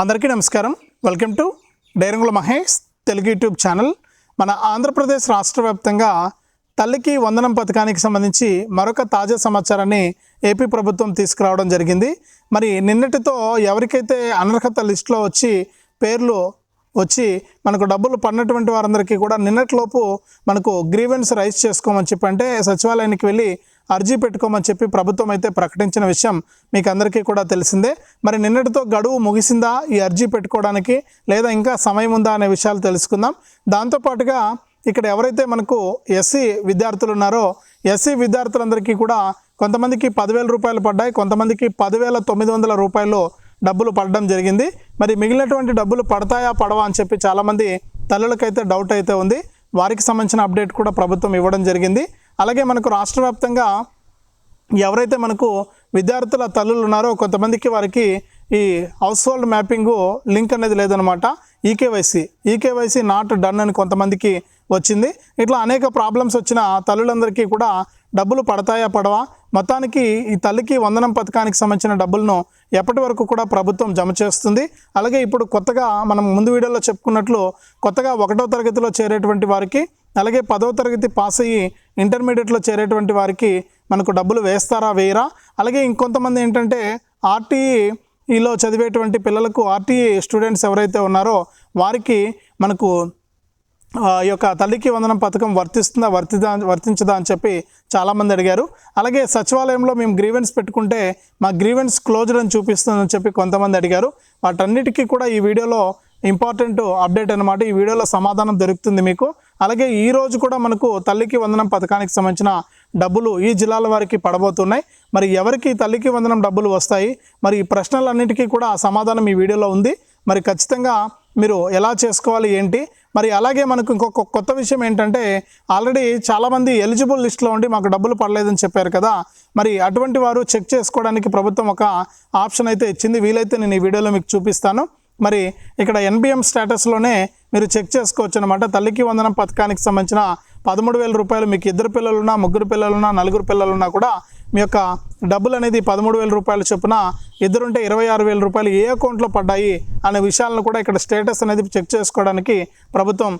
అందరికీ నమస్కారం. Welcome to Dairangula Mahesh Telugu YouTube channel. మన ఆంధ్రప్రదేశ్ రాష్ట్ర వ్యాప్తంగా తల్లికి వందనం పథకానికి సంబంధించి మరొక తాజా సమాచారాన్ని ఏపీ ప్రభుత్వం తీసుకురావడం జరిగింది. మరి నిన్నటితో ఎవరికైతే అనర్హత లిస్టులో వచ్చి పేర్లు వచ్చి మనకు డబ్బులు పడినటువంటి వారందరికీ కూడా నిన్నటిలోపు మనకు గ్రీవెన్స్ రైజ్ చేసుకోమని చెప్పి అంటే సచివాలయానికి వెళ్ళి అర్జీ పెట్టుకోమని చెప్పి ప్రభుత్వం అయితే ప్రకటించిన విషయం మీకు అందరికీ కూడా తెలిసిందే. మరి నిన్నటితో గడువు ముగిసిందా ఈ అర్జీ పెట్టుకోవడానికి లేదా ఇంకా సమయం ఉందా అనే విషయాలు తెలుసుకుందాం. దాంతోపాటుగా ఇక్కడ ఎవరైతే మనకు ఎస్సీ విద్యార్థులు ఉన్నారో ఎస్సీ విద్యార్థులందరికీ కూడా కొంతమందికి పదివేల రూపాయలు పడ్డాయి కొంతమందికి పదివేల తొమ్మిది వందల రూపాయలు డబ్బులు పడడం జరిగింది. మరి మిగిలినటువంటి డబ్బులు పడతాయా పడవా అని చెప్పి చాలామంది తల్లులకైతే డౌట్ అయితే ఉంది. వారికి సంబంధించిన అప్డేట్ కూడా ప్రభుత్వం ఇవ్వడం జరిగింది. అలాగే మనకు రాష్ట్ర వ్యాప్తంగా ఎవరైతే మనకు విద్యార్థుల తల్లులు ఉన్నారో కొంతమందికి వారికి ఈ హౌస్ హోల్డ్ మ్యాపింగు లింక్ అనేది లేదనమాట ఈకేవైసీ ఈకేవైసీ నాట్ డన్ అని కొంతమందికి వచ్చింది. ఇట్లా అనేక ప్రాబ్లమ్స్ వచ్చిన తల్లులందరికీ కూడా డబ్బులు పడతాయా పడవా? మొత్తానికి ఈ తల్లికి వందనం పథకానికి సంబంధించిన డబ్బులను ఎప్పటి వరకు కూడా ప్రభుత్వం జమ చేస్తుంది? అలాగే ఇప్పుడు కొత్తగా మనం ముందు వీడియోలో చెప్పుకున్నట్లు కొత్తగా ఒకటో తరగతిలో చేరేటువంటి వారికి అలాగే పదవ తరగతి పాస్ అయ్యి ఇంటర్మీడియట్లో చేరేటువంటి వారికి మనకు డబ్బులు వేస్తారా వేయరా? అలాగే ఇంకొంతమంది ఏంటంటే ఆర్టీఈలో చదివేటువంటి పిల్లలకు ఆర్టీఈ స్టూడెంట్స్ ఎవరైతే ఉన్నారో వారికి మనకు ఈ యొక్క తల్లికి వందనం పథకం వర్తిస్తుందా వర్తిదా వర్తించదా అని చెప్పి చాలామంది అడిగారు. అలాగే సచివాలయంలో మేము గ్రీవెన్స్ పెట్టుకుంటే మా గ్రీవెన్స్ క్లోజ్డ్ అని చూపిస్తుందని చెప్పి కొంతమంది అడిగారు. వాటన్నిటికీ కూడా ఈ వీడియోలో ఇంపార్టెంట్ అప్డేట్ అనమాట ఈ వీడియోలో సమాధానం దొరుకుతుంది మీకు. అలాగే ఈ రోజు కూడా మనకు తల్లికి వందనం పథకానికి సంబంధించిన డబ్బులు ఈ జిల్లాల వారికి పడబోతున్నాయి. మరి ఎవరికి తల్లికి వందనం డబ్బులు వస్తాయి? మరి ఈ ప్రశ్నలన్నిటికీ కూడా సమాధానం ఈ వీడియోలో ఉంది. మరి ఖచ్చితంగా మీరు ఎలా చేసుకోవాలి ఏంటి? మరి అలాగే మనకు ఇంకొక కొత్త విషయం ఏంటంటే ఆల్రెడీ చాలామంది ఎలిజిబుల్ లిస్ట్లో ఉండి మాకు డబ్బులు పడలేదని చెప్పారు కదా. మరి అటువంటి వారు చెక్ చేసుకోవడానికి ప్రభుత్వం ఒక ఆప్షన్ అయితే ఇచ్చింది. వీలైతే నేను ఈ వీడియోలో మీకు చూపిస్తాను. మరి ఇక్కడ ఎన్బిఎం స్టేటస్లోనే మీరు చెక్ చేసుకోవచ్చు అనమాట తల్లికి వందనం పథకానికి సంబంధించిన పదమూడు వేల రూపాయలు మీకు ఇద్దరు పిల్లలున్నా ముగ్గురు పిల్లలున్నా నలుగురు పిల్లలున్నా కూడా మీ యొక్క డబ్బులు అనేది పదమూడు వేల రూపాయలు చొప్పున ఇద్దరుంటే ఇరవై ఆరు వేల రూపాయలు ఏ అకౌంట్లో పడ్డాయి అనే విషయాలను కూడా ఇక్కడ స్టేటస్ అనేది చెక్ చేసుకోవడానికి ప్రభుత్వం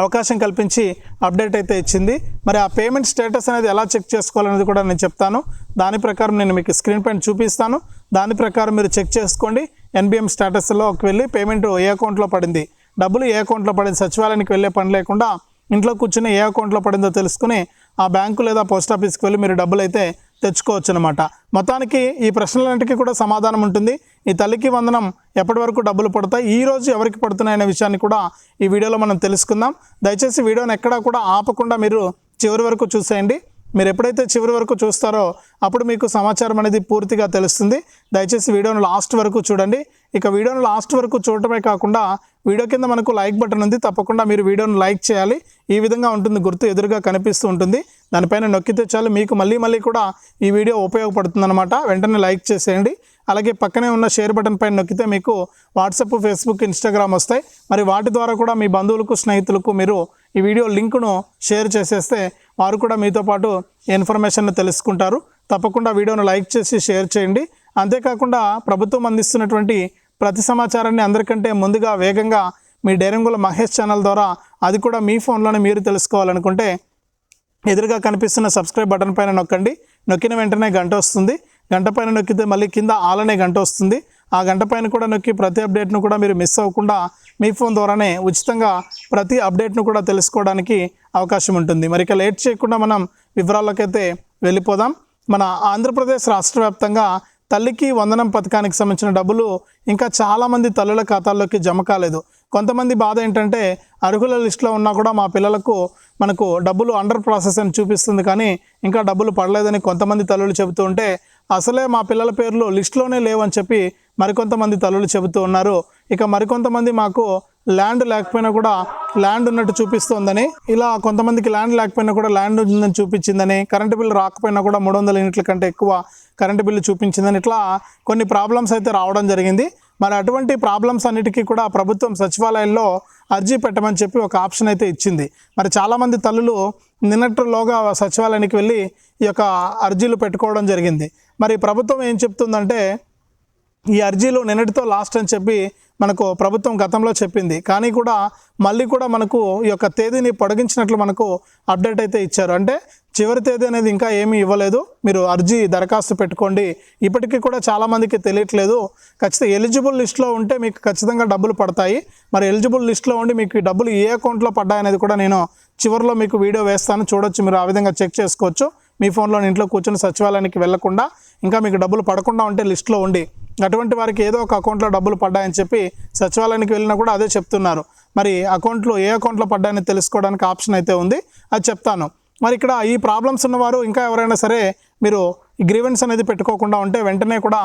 అవకాశం కల్పించి అప్డేట్ అయితే ఇచ్చింది. మరి ఆ పేమెంట్ స్టేటస్ అనేది ఎలా చెక్ చేసుకోవాలనేది కూడా నేను చెప్తాను. దాని ప్రకారం నేను మీకు స్క్రీన్ పైన చూపిస్తాను. దాని ప్రకారం మీరు చెక్ చేసుకోండి. ఎన్బిఎం స్టేటస్లోకి వెళ్ళి పేమెంట్ ఏ అకౌంట్లో పడింది డబ్బులు ఏ అకౌంట్లో పడింది సచివాలయానికి వెళ్ళే పని లేకుండా ఇంట్లో కూర్చుని ఏ అకౌంట్లో పడిందో తెలుసుకుని ఆ బ్యాంకు లేదా పోస్ట్ ఆఫీస్కి వెళ్ళి మీరు డబ్బులు అయితే తెచ్చుకోవచ్చు అనమాట మొత్తానికి ఈ ప్రశ్నలన్నింటికి కూడా సమాధానం ఉంటుంది. ఈ తల్లికి వందనం ఎప్పటి వరకు డబ్బులు పడతాయి? ఈ రోజు ఎవరికి పడుతున్నాయనే విషయాన్ని కూడా ఈ వీడియోలో మనం తెలుసుకుందాం. దయచేసి వీడియోని ఎక్కడా కూడా ఆపకుండా మీరు చివరి వరకు చూసేయండి. మీరు ఎప్పుడైతే చివరి వరకు చూస్తారో అప్పుడు మీకు సమాచారం అనేది పూర్తిగా తెలుస్తుంది. దయచేసి వీడియోను లాస్ట్ వరకు చూడండి. ఇక వీడియోను లాస్ట్ వరకు చూడటమే కాకుండా వీడియో కింద మనకు లైక్ బటన్ ఉంది. తప్పకుండా మీరు వీడియోను లైక్ చేయాలి. ఈ విధంగా ఉంటుంది గుర్తు ఎదురుగా కనిపిస్తూ ఉంటుంది. దానిపైన నొక్కితే చాలు మీకు మళ్ళీ మళ్ళీ కూడా ఈ వీడియో ఉపయోగపడుతుందన్నమాట. వెంటనే లైక్ చేసేయండి. అలాగే పక్కనే ఉన్న షేర్ బటన్ పైన నొక్కితే మీకు వాట్సాప్ ఫేస్బుక్ ఇన్స్టాగ్రామ్ వస్తాయి. మరి వాటి ద్వారా కూడా మీ బంధువులకు స్నేహితులకు మీరు ఈ వీడియో లింక్ను షేర్ చేసేస్తే వారు కూడా మీతో పాటు ఇన్ఫర్మేషన్ తెలుసుకుంటారు. తప్పకుండా వీడియోను లైక్ చేసి షేర్ చేయండి. అంతేకాకుండా ప్రభుత్వం అందిస్తున్నటువంటి ప్రతి సమాచారాన్ని అందరికంటే ముందుగా వేగంగా మీ డైరంగుల మహేష్ ఛానల్ ద్వారా అది కూడా మీ ఫోన్లోనే మీరు తెలుసుకోవాలనుకుంటే ఎదురుగా కనిపిస్తున్న సబ్స్క్రైబ్ బటన్ పైన నొక్కండి. నొక్కిన వెంటనే గంట వస్తుంది. గంట పైన నొక్కితే మళ్ళీ కింద ఆలనే గంట వస్తుంది. ఆ గంట పైన కూడా నొక్కి ప్రతి అప్డేట్ను కూడా మీరు మిస్ అవ్వకుండా మీ ఫోన్ ద్వారానే ఉచితంగా ప్రతి అప్డేట్ను కూడా తెలుసుకోవడానికి అవకాశం ఉంటుంది. మరి ఇక లేట్ చేయకుండా మనం వివరాలకైతే వెళ్ళిపోదాం. మన ఆంధ్రప్రదేశ్ రాష్ట్ర వ్యాప్తంగా తల్లికి వందనం పథకానికి సంబంధించిన డబ్బులు ఇంకా చాలామంది తల్లుల ఖాతాల్లోకి జమ కాలేదు. కొంతమంది బాధ ఏంటంటే అర్హుల లిస్టులో ఉన్నా కూడా మా పిల్లలకు మనకు డబ్బులు అండర్ ప్రాసెస్ అని చూపిస్తుంది కానీ ఇంకా డబ్బులు పడలేదని కొంతమంది తల్లులు చెబుతూ ఉంటే అసలే మా పిల్లల పేర్లు లిస్టులోనే లేవని చెప్పి మరికొంతమంది తల్లులు చెబుతూ ఉన్నారు. ఇక మరికొంతమంది మాకు ల్యాండ్ లేకపోయినా కూడా ల్యాండ్ ఉన్నట్టు చూపిస్తోందని. ఇలా కొంతమందికి ల్యాండ్ లేకపోయినా కూడా ల్యాండ్ ఉందని చూపించిందని కరెంటు బిల్లు రాకపోయినా కూడా మూడు వందల యూనిట్ల కంటే ఎక్కువ కరెంటు బిల్లు చూపించిందని ఇట్లా కొన్ని ప్రాబ్లమ్స్ అయితే రావడం జరిగింది. మరి అటువంటి ప్రాబ్లమ్స్ అన్నిటికీ కూడా ప్రభుత్వం సచివాలయంలో అర్జీ పెట్టమని చెప్పి ఒక ఆప్షన్ అయితే ఇచ్చింది. మరి చాలామంది తల్లులు నిన్నట్లోగా సచివాలయానికి వెళ్ళి ఈ యొక్క అర్జీలు పెట్టుకోవడం జరిగింది. మరి ప్రభుత్వం ఏం చెప్తుందంటే ఈ అర్జీలు నిన్నటితో లాస్ట్ అని చెప్పి మనకు ప్రభుత్వం గతంలో చెప్పింది. కానీ కూడా మళ్ళీ కూడా మనకు ఈ యొక్క తేదీని పొడిగించినట్లు మనకు అప్డేట్ అయితే ఇచ్చారు. అంటే చివరి తేదీ అనేది ఇంకా ఏమీ ఇవ్వలేదు. మీరు అర్జీ దరఖాస్తు పెట్టుకోండి. ఇప్పటికీ కూడా చాలామందికి తెలియట్లేదు. ఖచ్చితంగా ఎలిజిబుల్ లిస్ట్లో ఉంటే మీకు ఖచ్చితంగా డబ్బులు పడతాయి. మరి ఎలిజిబుల్ లిస్ట్లో ఉండి మీకు ఈ డబ్బులు ఏ అకౌంట్లో పడ్డాయనేది కూడా నేను చివరిలో మీకు వీడియో వేస్తాను. చూడొచ్చు. మీరు ఆ విధంగా చెక్ చేసుకోవచ్చు. మీ ఫోన్లో ఇంట్లో కూర్చొని సచివాలయానికి వెళ్ళకుండా ఇంకా మీకు డబ్బులు పడకుండా ఉంటే లిస్ట్లో ఉండి అటువంటి వారికి ఏదో ఒక అకౌంట్లో డబ్బులు పడ్డాయని చెప్పి సచివాలయానికి వెళ్ళినా కూడా అదే చెప్తున్నారు. మరి అకౌంట్లో ఏ అకౌంట్లో పడ్డాయని తెలుసుకోవడానికి ఆప్షన్ అయితే ఉంది. అది చెప్తాను. మరి ఇక్కడ ఈ ప్రాబ్లమ్స్ ఉన్నవారు ఇంకా ఎవరైనా సరే మీరు ఈ గ్రీవెన్స్ అనేది పెట్టుకోకుండా ఉంటే వెంటనే కూడా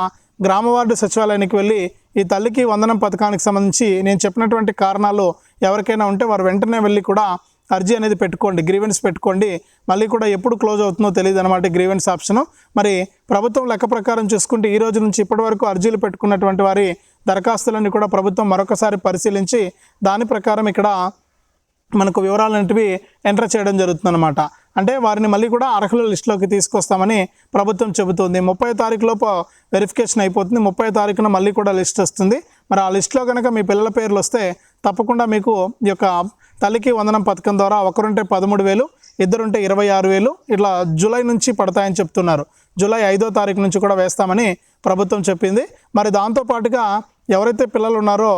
గ్రామ వార్డు సచివాలయానికి వెళ్ళి ఈ తల్లికి వందనం పథకానికి సంబంధించి నేను చెప్పినటువంటి కారణాలు ఎవరికైనా ఉంటే వారు వెంటనే వెళ్ళి కూడా అర్జీ అనేది పెట్టుకోండి గ్రీవెన్స్ పెట్టుకోండి. మళ్ళీ కూడా ఎప్పుడు క్లోజ్ అవుతుందో తెలియదు అనమాట గ్రీవెన్స్ ఆప్షన్ మరి ప్రభుత్వం లెక్క ప్రకారం చూసుకుంటే ఈ రోజు నుంచి ఇప్పటి వరకు అర్జీలు పెట్టుకున్నటువంటి వారి దరఖాస్తులన్నీ కూడా ప్రభుత్వం మరొకసారి పరిశీలించి దాని ప్రకారం ఇక్కడ మనకు వివరాలన్నిటివి ఎంటర్ చేయడం జరుగుతుందన్నమాట. అంటే వారిని మళ్ళీ కూడా అర్హుల లిస్టులోకి తీసుకొస్తామని ప్రభుత్వం చెబుతుంది. ముప్పై తారీఖు లోపు వెరిఫికేషన్ అయిపోతుంది. ముప్పై తారీఖున మళ్ళీ కూడా లిస్ట్ వస్తుంది. మరి ఆ లిస్టులో కనుక మీ పిల్లల పేర్లు వస్తే తప్పకుండా మీకు ఈ యొక్క తల్లికి వందనం పథకం ద్వారా ఒకరుంటే పదమూడు వేలు ఇద్దరుంటే ఇరవై ఆరు వేలు ఇట్లా జూలై నుంచి పడతాయని చెప్తున్నారు. జూలై ఐదో తారీఖు నుంచి కూడా వేస్తామని ప్రభుత్వం చెప్పింది. మరి దాంతో పాటుగా ఎవరైతే పిల్లలు ఉన్నారో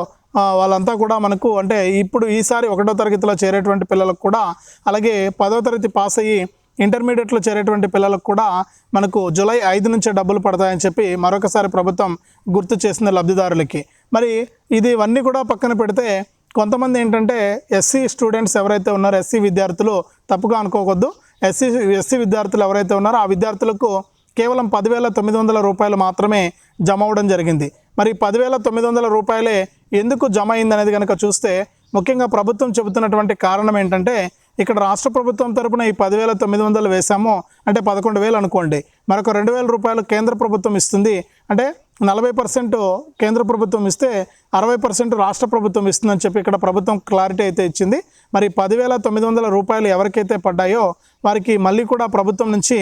వాళ్ళంతా కూడా మనకు అంటే ఇప్పుడు ఈసారి ఒకటో తరగతిలో చేరేటువంటి పిల్లలకు కూడా అలాగే పదో తరగతి పాస్ అయ్యి ఇంటర్మీడియట్లో చేరేటువంటి పిల్లలకు కూడా మనకు జూలై ఐదు నుంచే డబ్బులు పడతాయని చెప్పి మరొకసారి ప్రభుత్వం గుర్తు చేసింది లబ్ధిదారులకి. మరి ఇది ఇవన్నీ కూడా పక్కన పెడితే కొంతమంది ఏంటంటే ఎస్సీ స్టూడెంట్స్ ఎవరైతే ఉన్నారో ఎస్సీ విద్యార్థులు తప్పుగా అనుకోవద్దు. ఎస్సీ ఎస్సీ విద్యార్థులు ఎవరైతే ఉన్నారో ఆ విద్యార్థులకు కేవలం పదివేల తొమ్మిది వందల రూపాయలు మాత్రమే జమ అవ్వడం జరిగింది. మరి పదివేల తొమ్మిది వందల రూపాయలే ఎందుకు జమ అయింది అనేది కనుక చూస్తే ముఖ్యంగా ప్రభుత్వం చెబుతున్నటువంటి కారణం ఏంటంటే ఇక్కడ రాష్ట్ర ప్రభుత్వం తరపున ఈ పదివేల తొమ్మిది వందలు వేసాము అంటే పదకొండు వేలు అనుకోండి. మరొక రెండు వేల రూపాయలు కేంద్ర ప్రభుత్వం ఇస్తుంది. అంటే నలభై పర్సెంట్ కేంద్ర ప్రభుత్వం ఇస్తే అరవై పర్సెంట్ రాష్ట్ర ప్రభుత్వం ఇస్తుందని చెప్పి ఇక్కడ ప్రభుత్వం క్లారిటీ అయితే ఇచ్చింది. మరి పదివేల తొమ్మిది వందల రూపాయలు ఎవరికైతే పడ్డాయో వారికి మళ్ళీ కూడా ప్రభుత్వం నుంచి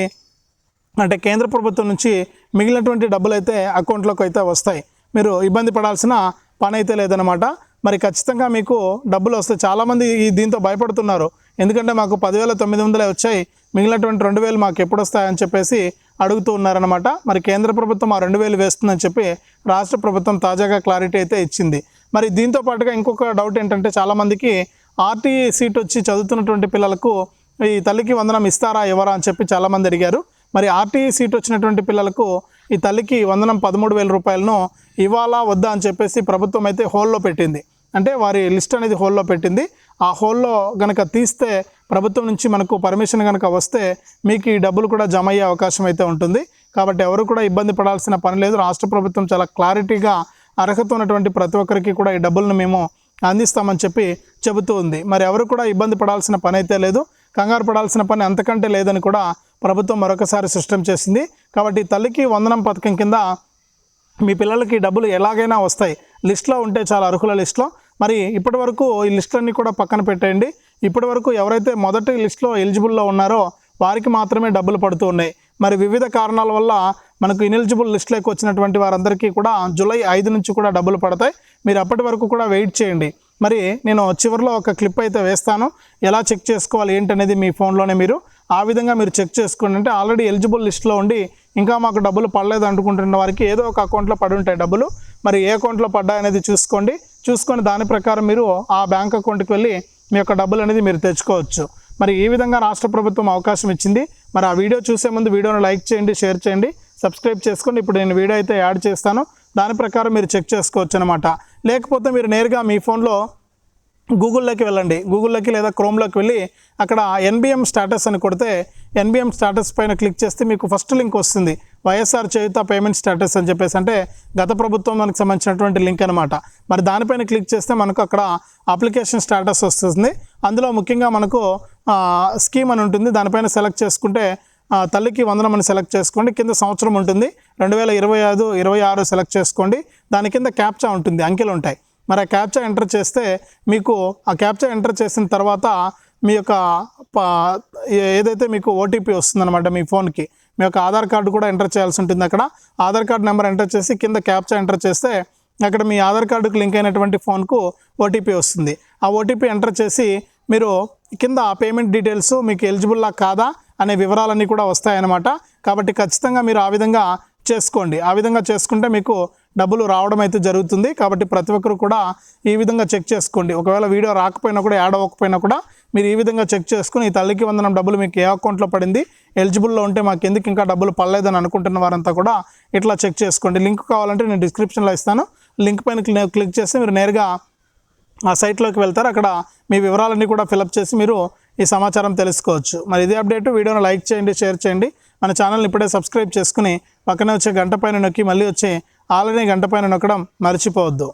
అంటే కేంద్ర ప్రభుత్వం నుంచి మిగిలినటువంటి డబ్బులు అయితే అకౌంట్లోకి అయితే వస్తాయి. మీరు ఇబ్బంది పడాల్సిన పని అయితే లేదనమాట మరి ఖచ్చితంగా మీకు డబ్బులు వస్తాయి చాలామంది ఈ దీంతో భయపడుతున్నారు. ఎందుకంటే మాకు పదివేల తొమ్మిది వందలే వచ్చాయి. మిగిలినటువంటి రెండు వేలు మాకు ఎప్పుడు వస్తాయని చెప్పేసి అడుగుతూ ఉన్నారనమాట మరి కేంద్ర ప్రభుత్వం ఆ రెండు వేలు వేస్తుందని చెప్పి రాష్ట్ర ప్రభుత్వం తాజాగా క్లారిటీ అయితే ఇచ్చింది. మరి దీంతో పాటుగా ఇంకొక డౌట్ ఏంటంటే చాలామందికి ఆర్టీఈ సీట్ వచ్చి చదువుతున్నటువంటి పిల్లలకు ఈ తల్లికి వందనం ఇస్తారా ఎవరా అని చెప్పి చాలామంది అడిగారు. మరి ఆర్టీఈ సీట్ వచ్చినటువంటి పిల్లలకు ఈ తల్లికి వందనం పదమూడు వేల రూపాయలను ఇవ్వాలా వద్దా అని చెప్పేసి ప్రభుత్వం అయితే హోల్లో పెట్టింది. అంటే వారి లిస్ట్ అనేది హోల్లో పెట్టింది. ఆ హోల్లో కనుక తీస్తే ప్రభుత్వం నుంచి మనకు పర్మిషన్ కనుక వస్తే మీకు ఈ డబ్బులు కూడా జమ అయ్యే అవకాశం అయితే ఉంటుంది. కాబట్టి ఎవరు కూడా ఇబ్బంది పడాల్సిన పని లేదు. రాష్ట్ర ప్రభుత్వం చాలా క్లారిటీగా అర్హత ఉన్నటువంటి ప్రతి ఒక్కరికి కూడా ఈ డబ్బులను మేము అందిస్తామని చెప్పి చెబుతూ ఉంది. మరి ఎవరు కూడా ఇబ్బంది పడాల్సిన పని అయితే లేదు. కంగారు పడాల్సిన పని అంతకంటే లేదని కూడా ప్రభుత్వం మరొకసారి స్పష్టం చేసింది. కాబట్టి తల్లికి వందనం పథకం కింద మీ పిల్లలకి డబ్బులు ఎలాగైనా వస్తాయి. లిస్ట్లో ఉంటే చాలా అర్హుల లిస్ట్లో. మరి ఇప్పటి వరకు ఈ లిస్టులన్నీ కూడా పక్కన పెట్టేయండి. ఇప్పటి వరకు ఎవరైతే మొదటి లిస్ట్లో ఎలిజిబుల్లో ఉన్నారో వారికి మాత్రమే డబ్బులు పడుతూ ఉన్నాయి. మరి వివిధ కారణాల వల్ల మనకు ఇనెలిజిబుల్ లిస్ట్లోకి వచ్చినటువంటి వారందరికీ కూడా జూలై ఐదు నుంచి కూడా డబ్బులు పడతాయి. మీరు అప్పటి వరకు కూడా వెయిట్ చేయండి. మరి నేను చివరిలో ఒక క్లిప్ అయితే వేస్తాను. ఎలా చెక్ చేసుకోవాలి ఏంటనేది మీ ఫోన్లోనే మీరు. ఆ విధంగా మీరు చెక్ చేసుకోండి. అంటే ఆల్రెడీ ఎలిజిబుల్ లిస్ట్లో ఉండి ఇంకా మాకు డబ్బులు పడలేదు అనుకుంటున్న వారికి ఏదో ఒక అకౌంట్లో పడి ఉంటాయి డబ్బులు. మరి ఏ అకౌంట్లో పడ్డాయనేది చూసుకోండి. చూసుకొని దాని ప్రకారం మీరు ఆ బ్యాంక్ అకౌంట్కి వెళ్ళి మీ యొక్క డబ్బులు అనేది మీరు తెచ్చుకోవచ్చు. మరి ఈ విధంగా రాష్ట్ర ప్రభుత్వం అవకాశం ఇచ్చింది. మరి ఆ వీడియో చూసే ముందు వీడియోను లైక్ చేయండి షేర్ చేయండి సబ్స్క్రైబ్ చేసుకోండి. ఇప్పుడు నేను వీడియో అయితే యాడ్ చేస్తాను. దాని ప్రకారం మీరు చెక్ చేసుకోవచ్చు అనమాట లేకపోతే మీరు నేరుగా మీ ఫోన్లో గూగుల్లోకి వెళ్ళండి. గూగుల్లోకి లేదా క్రోమ్లోకి వెళ్ళి అక్కడ ఎన్బిఎం స్టాటస్ అని కొడితే ఎన్బిఎం స్టాటస్ పైన క్లిక్ చేస్తే మీకు ఫస్ట్ లింక్ వస్తుంది. వైఎస్ఆర్ చేయుత పేమెంట్ స్టేటస్ అని చెప్పేసి అంటే గత ప్రభుత్వం మనకు సంబంధించినటువంటి లింక్ అనమాట మరి దానిపైన క్లిక్ చేస్తే మనకు అక్కడ అప్లికేషన్ స్టేటస్ వస్తుంది. అందులో ముఖ్యంగా మనకు స్కీమ్ అని ఉంటుంది. దానిపైన సెలెక్ట్ చేసుకుంటే తల్లికి వందనం అని సెలెక్ట్ చేసుకోండి. కింద సంవత్సరం ఉంటుంది. రెండు వేల ఇరవై ఐదు ఇరవై ఆరు సెలెక్ట్ చేసుకోండి. దాని కింద క్యాప్చా ఉంటుంది. అంకెలు ఉంటాయి. మరి ఆ క్యాప్చా ఎంటర్ చేస్తే మీకు ఆ క్యాప్చా ఎంటర్ చేసిన తర్వాత మీ యొక్క ఏదైతే మీకు ఓటీపీ వస్తుందన్నమాట మీ ఫోన్కి మీ యొక్క ఆధార్ కార్డు కూడా ఎంటర్ చేయాల్సి ఉంటుంది అక్కడ. ఆధార్ కార్డు నెంబర్ ఎంటర్ చేసి కింద క్యాప్చా ఎంటర్ చేస్తే అక్కడ మీ ఆధార్ కార్డుకు లింక్ అయినటువంటి ఫోన్కు ఓటీపీ వస్తుంది. ఆ ఓటీపీ ఎంటర్ చేసి మీరు కింద పేమెంట్ డీటెయిల్స్ మీకు ఎలిజిబుల్లా కాదా అనే వివరాలన్నీ కూడా వస్తాయన్నమాట. కాబట్టి ఖచ్చితంగా మీరు ఆ విధంగా చేసుకోండి. ఆ విధంగా చేసుకుంటే మీకు డబ్బులు రావడం అయితే జరుగుతుంది. కాబట్టి ప్రతి ఒక్కరు కూడా ఈ విధంగా చెక్ చేసుకోండి. ఒకవేళ వీడియో రాకపోయినా కూడా యాడ్ అవ్వకపోయినా కూడా మీరు ఈ విధంగా చెక్ చేసుకుని ఈ తల్లికి వందనం డబ్బులు మీకు ఏ అకౌంట్లో పడింది ఎలిజిబుల్లో ఉంటే మాకు ఎందుకు ఇంకా డబ్బులు పడలేదని అనుకుంటున్న వారంతా కూడా ఇట్లా చెక్ చేసుకోండి. లింక్ కావాలంటే నేను డిస్క్రిప్షన్లో ఇస్తాను. లింక్ పైన క్లిక్ చేస్తే మీరు నేరుగా ఆ సైట్లోకి వెళ్తారు. అక్కడ మీ వివరాలన్నీ కూడా ఫిలప్ చేసి మీరు ఈ సమాచారం తెలుసుకోవచ్చు. మరి ఇదే అప్డేట్. వీడియోను లైక్ చేయండి షేర్ చేయండి. మన ఛానల్ని ఇప్పుడే సబ్స్క్రైబ్ చేసుకుని పక్కనే వచ్చే గంట పైన నొక్కి మళ్ళీ వచ్చే ఆల్రెడీ గంట పైన నొక్కడం మర్చిపోవద్దు.